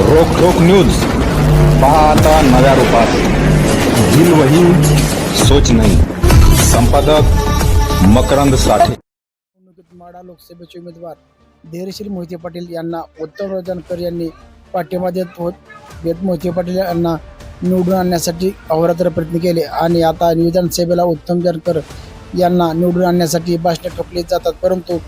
रोख रोख न्यूज. पहा आता नव्या रूपात. दिल वही सोच नाही. संपादक मकरंद साठे. माडा लोकसभेचे उमेदवार धैर्यशील मोहिते पाटील यांना उत्तम जानकर यांनी पाठिंबा देत होत. देत मोहिते पाटील यांना निवडून आणण्यासाठी अहोरात्र प्रयत्न केले आणि आता विधानसभेला उत्तम जानकर यांना निवडून आणण्यासाठी भाषणे ठोकली जातात. परंतु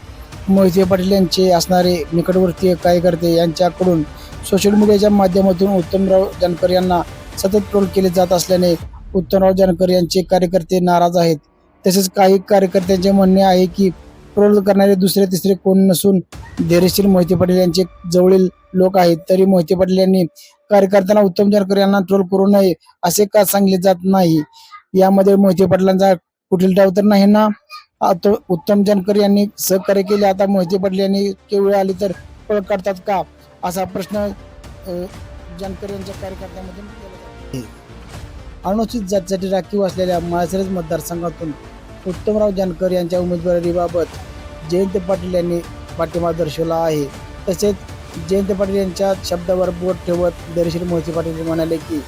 मोहिते पाटील यांचे असणारे निकटवर्तीय कार्यकर्ते यांच्याकडून सोशल मीडियाच्या माध्यमातून उत्तमराव जानकर यांना सतत ट्रोल केले जात असल्याने उत्तमराव जानकर यांचे कार्यकर्ते नाराज आहेत. तसेच काही कार्यकर्त्यांचे म्हणणे आहे की ट्रोल करणारे दुसरे तिसरे कोण नसून धैर्यशील मोहिते पाटील यांचे जवळील लोक आहेत. तरी मोहिते पाटील यांनी कार्यकर्त्यांना उत्तम जानकर यांना ट्रोल करू नये असे का सांगले जात नाही? यामध्ये मोहिते पाटलांचा कुठील डाव तर नाही ना? आता उत्तम जानकर यांनी सहकार्य केले आता मोहिते पाटील यांनी केवळ आली तर पळ काढतात का? असा प्रश्न जानकर यांच्या कार्यकर्त्यामधून केला जातो. अनुसूचित जातीसाठी राखीव असलेल्या माळसरज मतदारसंघातून उत्तमराव जानकर यांच्या उमेदवारीबाबत जयंत पाटील यांनी पाठिंबा दर्शवला आहे. तसेच जयंत पाटील यांच्या शब्दावर बोट ठेवत दर्शील मोहिते पाटील म्हणाले की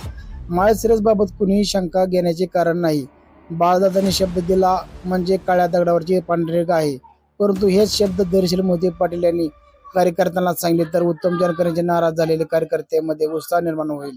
माळशिरसबाबत कुणीही शंका घेण्याचे कारण नाही. बाळदादांनी शब्द दिला म्हणजे काळ्या दगडावरची पांढरेग आहे. परंतु हेच शब्द दर्शील मोहिते पाटील यांनी कार्यकर्त्यांना सांगितले तर उत्तम जानकरांचे नाराज झालेले कार्यकर्त्यांमध्ये उत्साह निर्माण होईल.